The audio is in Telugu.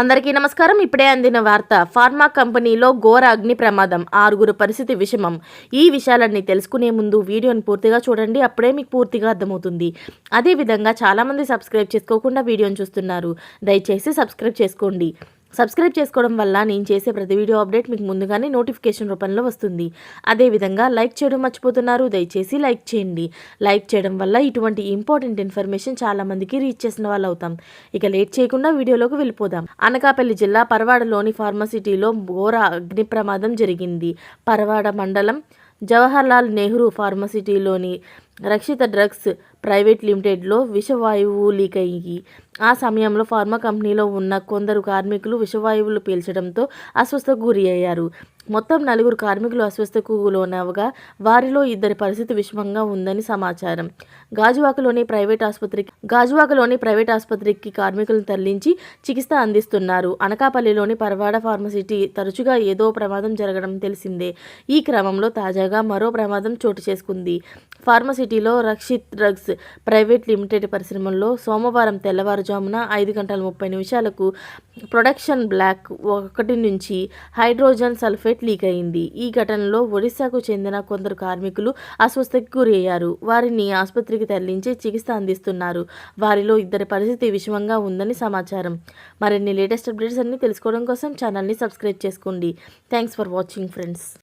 అందరికీ నమస్కారం. ఇప్పుడే అందిన వార్త ఫార్మా కంపెనీలో ఘోర అగ్ని ప్రమాదం ఆరుగురు పరిస్థితి విషమం. ఈ విషయాలన్నీ తెలుసుకునే ముందు వీడియోని పూర్తిగా చూడండి. అప్పుడే మీకు పూర్తిగా అర్థమవుతుంది. అదేవిధంగా చాలామంది సబ్స్క్రైబ్ చేసుకోకుండా వీడియోని చూస్తున్నారు. దయచేసి సబ్స్క్రైబ్ చేసుకోండి. సబ్స్క్రైబ్ చేసుకోవడం వల్ల నేను చేసే ప్రతి వీడియో అప్డేట్ మీకు ముందుగానే నోటిఫికేషన్ రూపంలో వస్తుంది. అదేవిధంగా లైక్ చేయడం మర్చిపోతున్నారు. దయచేసి లైక్ చేయండి. లైక్ చేయడం వల్ల ఇటువంటి ఇంపార్టెంట్ ఇన్ఫర్మేషన్ చాలా మందికి రీచ్ చేసిన వాళ్ళు అవుతాం. ఇక లేట్ చేయకుండా వీడియోలోకి వెళ్ళిపోదాం. అనకాపల్లి జిల్లా పరవాడలోని ఫార్మసిటీలో ఘోర అగ్ని ప్రమాదం జరిగింది. పరవాడ మండలం జవహర్లాల్ నెహ్రూ ఫార్మసిటీలోని రక్షిత డ్రగ్స్ ప్రైవేట్ లిమిటెడ్లో విషవాయువు లీక్ అయ్యి ఆ సమయంలో ఫార్మా కంపెనీలో ఉన్న కొందరు కార్మికులు విషవాయువులు పీల్చడంతో అస్వస్థకు గురి అయ్యారు మొత్తం నలుగురు కార్మికులు అస్వస్థకు లోనవగా వారిలో ఇద్దరి పరిస్థితి విషమంగా ఉందని సమాచారం. గాజువాకలోని ప్రైవేట్ ఆసుపత్రికి గాజువాకలోని ప్రైవేట్ ఆసుపత్రికి కార్మికులను తరలించి చికిత్స అందిస్తున్నారు. అనకాపల్లిలోని పరవాడ ఫార్మసిటీ తరచుగా ఏదో ప్రమాదం జరగడం తెలిసిందే. ఈ క్రమంలో తాజాగా మరో ప్రమాదం చోటు చేసుకుంది. ఫార్మసిటీలో రక్షిత్ డ్రగ్స్ ప్రైవేట్ లిమిటెడ్ పరిశ్రమల్లో సోమవారం తెల్లవారుజామున ఐదు గంటల ముప్పై నిమిషాలకు ప్రొడక్షన్ బ్లాక్ ఒకటి నుంచి హైడ్రోజన్ సల్ఫేట్ లీక్ అయింది. ఈ ఘటనలో ఒడిశాకు చెందిన కొందరు కార్మికులు అస్వస్థకి గురయ్యారు. వారిని ఆసుపత్రికి తరలించి చికిత్స అందిస్తున్నారు. వారిలో ఇద్దరి పరిస్థితి విషమంగా ఉందని సమాచారం. మరిన్ని లేటెస్ట్ అప్డేట్స్ అన్ని తెలుసుకోవడం కోసం ఛానల్ని సబ్స్క్రైబ్ చేసుకోండి. Thanks for watching friends